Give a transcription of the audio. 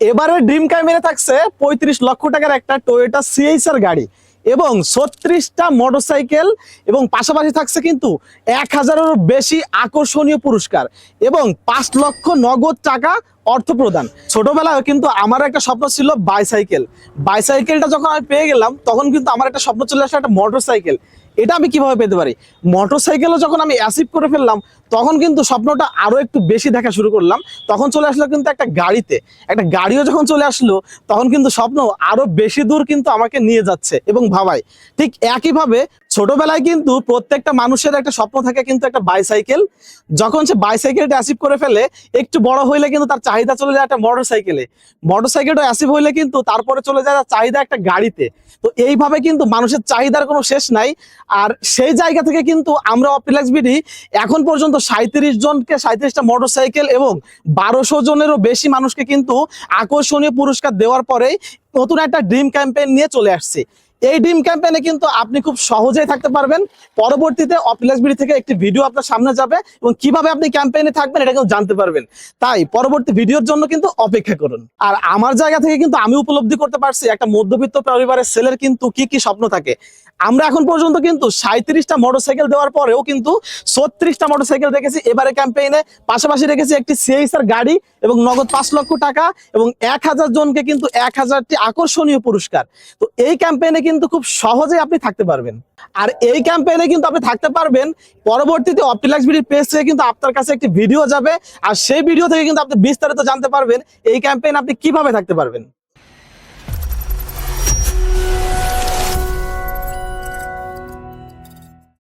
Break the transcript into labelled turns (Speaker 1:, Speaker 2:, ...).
Speaker 1: এবারে dream camera থাকছে পঁয়ত্রিশ লক্ষ টাকার একটা টয়োটা সিএইচআর গাড়ি এবং ছত্রিশটা মোটরসাইকেল এবং পাশাপাশি থাকছে কিন্তু এক হাজারেরও বেশি আকর্ষণীয় পুরস্কার এবং পাঁচ লক্ষ নগদ টাকা অর্থ প্রদান ছোটবেলায় কিন্তু আমার একটা স্বপ্ন ছিল বাইসাইকেল বাইসাইকেলটা যখন আমি পেয়ে গেলাম, তখন কিন্তু আমার একটা স্বপ্ন চলে আসে একটা মোটরসাইকেল এটা আমি কীভাবে পেতে পারি? মোটর মোটরসাইকেলও যখন আমি অ্যাসিভ করে ফেললাম, তখন কিন্তু স্বপ্নটা আরও একটু বেশি দেখা শুরু করলাম। তখন চলে আসলো কিন্তু একটা গাড়িতে। একটা গাড়িও যখন চলে আসলো, তখন কিন্তু স্বপ্ন আরও বেশি দূর কিন্তু আমাকে নিয়ে যাচ্ছে এবং ভাবাই ঠিক একইভাবে ছোটবেলায় কিন্তু প্রত্যেকটা মানুষের একটা স্বপ্ন থাকে কিন্তু একটা বাইসাইকেল যখন সে বাইসাইকেলটা অ্যাসিভ করে ফেলে, একটু বড় হইলে কিন্তু তার চাহিদা চলে যায় একটা মোটর মোটরসাইকেলে মোটরসাইকেলটা অ্যাসিভ হইলে কিন্তু তারপরে চলে যায় চাহিদা একটা গাড়িতে। তো এইভাবে কিন্তু মানুষের চাহিদার কোনো শেষ নাই। আর সেই জায়গা থেকে কিন্তু আমরা অপিলাক্স বিডি, এখন পর্যন্ত সাঁত্রিশ জনকে সাঁত্রিশটা মোটরসাইকেল এবং বারোশো জনেরও বেশি মানুষকে কিন্তু আকর্ষণীয় পুরস্কার দেওয়ার পরেই নতুন একটা ড্রিম ক্যাম্পেইন নিয়ে চলে আসছে। এই ড্রিম ক্যাম্পেইনে কিন্তু আপনি খুব সহজেই থাকতে পারবেন। পরবর্তীতে অপিলাক্স বিডি থেকে একটি ভিডিও আপনার সামনে যাবে এবং কীভাবে আপনি ক্যাম্পেইনে থাকবেন এটা কিন্তু জানতে পারবেন। তাই পরবর্তী ভিডিওর জন্য কিন্তু অপেক্ষা করুন। আর আমার জায়গা থেকে কিন্তু আমি উপলব্ধি করতে পারছি একটা মধ্যবিত্ত পরিবারের ছেলের কিন্তু কি কি স্বপ্ন থাকে। আমরা এখন পর্যন্ত কিন্তু সাঁত্রিশটা মোটরসাইকেল দেওয়ার পরেও কিন্তু ছত্রিশটা মোটরসাইকেল রেখেছি এবারে ক্যাম্পেইনে। পাশাপাশি রেখেছি একটি সিএইচআর গাড়ি এবং নগদ পাঁচ লক্ষ টাকা এবং এক হাজার জনকে কিন্তু এক হাজারটি আকর্ষণীয় পুরস্কার। তো এই ক্যাম্পেইনে কিন্তু খুব সহজে আপনি থাকতে পারবেন। আর এই ক্যাম্পেইনে কিন্তু আপনি থাকতে পারবেন। পরবর্তীতে অপটিলাক্স বিডির পেজ থেকে কিন্তু আপনার কাছে একটি ভিডিও যাবে। আর সেই ভিডিও থেকে কিন্তু আপনি বিস্তারিত জানতে পারবেন এই ক্যাম্পেইন আপনি কীভাবে থাকতে পারবেন।